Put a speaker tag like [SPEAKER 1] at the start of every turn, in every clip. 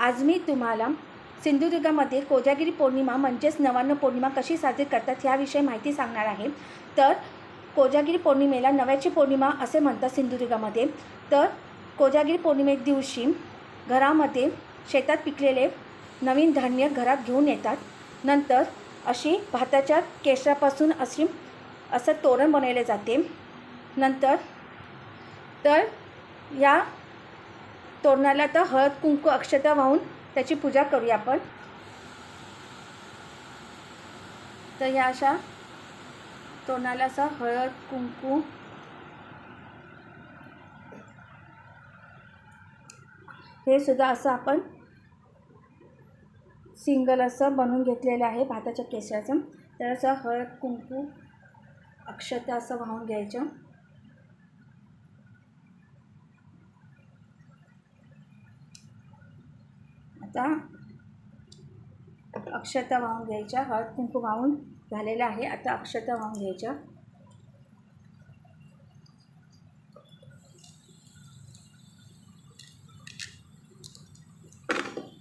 [SPEAKER 1] आज मी तुम्हाला सिंधुदुर्गामध्ये कोजागिरी पौर्णिमा म्हणजेच नवान्न पौर्णिमा कशी साजरी करतात ह्याविषयी माहिती सांगणार आहे. तर कोजागिरी पौर्णिमेला नव्याची पौर्णिमा असे म्हणतात सिंधुदुर्गामध्ये. तर कोजागिरी पौर्णिमे दिवशी घरामध्ये शेतात पिकलेले नवीन धान्य घरात घेऊन येतात. नंतर अशी भाताच्या केशरापासून अशी असं तोरण बनवले जाते. नंतर तर या तोरणाला तर हळद कुंकू अक्षता वाहून त्याची पूजा करूया आपण. तर ह्या अशा तोरणाला असं हळद कुंकू हे सुद्धा असं आपण सिंगल असं बनवून घेतलेलं आहे भाताच्या केसराचं तर असं हळद कुंकू अक्षता असं वाहून घ्यायचं. आता अक्षता वाहून घ्यायच्या. हळद कुंकू वाहून झालेलं आहे. आता अक्षता वाहून घ्यायच्या.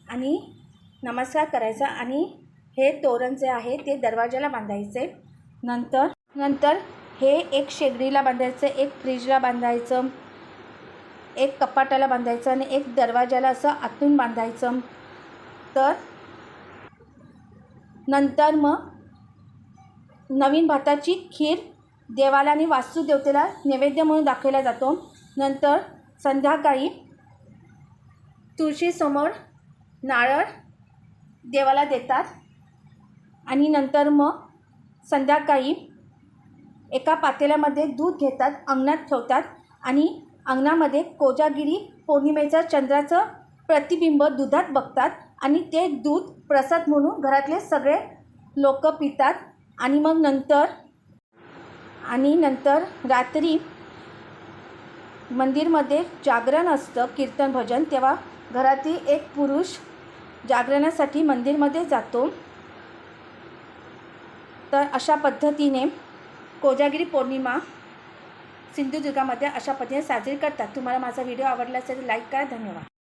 [SPEAKER 1] आणि नमस्कार करायचा. आणि हे तोरण जे आहे ते दरवाजाला बांधायचे. नंतर नंतर हे एक शेगडीला बांधायचं एक फ्रीजला बांधायचं. एक कपाटाला बांधायचं आणि एक दरवाजाला असं आतून बांधायचं. तर नंतर मग नवीन भाताची खीर देवाला आणि वास्तुदेवतेला नैवेद्य म्हणून दाखवला जातो. नंतर संध्याकाळी तुळशीसमोर नारळ देवाला देतात. आणि नंतर मग संध्याकाळी एका पातेल्यामध्ये दूध घेतात अंगणात ठेवतात आणि अंगणामध्ये कोजागिरी पौर्णिमेचं चंद्राचं प्रतिबिंब दुधात बघतात आणि ते दूध प्रसाद म्हणून घरातले सगळे लोक पितात. आणि मग नंतर आणि नंतर रात्री मंदिरमध्ये जागरण असतं कीर्तन भजन. तेव्हा घरातील एक पुरुष जागरणासाठी मंदिरमध्ये जातो. तर अशा पद्धतीने कोजागिरी पौर्णिमा सिंधुदुर्गामध्ये अशा पद्धतीने साजरी करतात. तुम्हाला माझा व्हिडिओ आवडला असेल तर लाईक करा. धन्यवाद.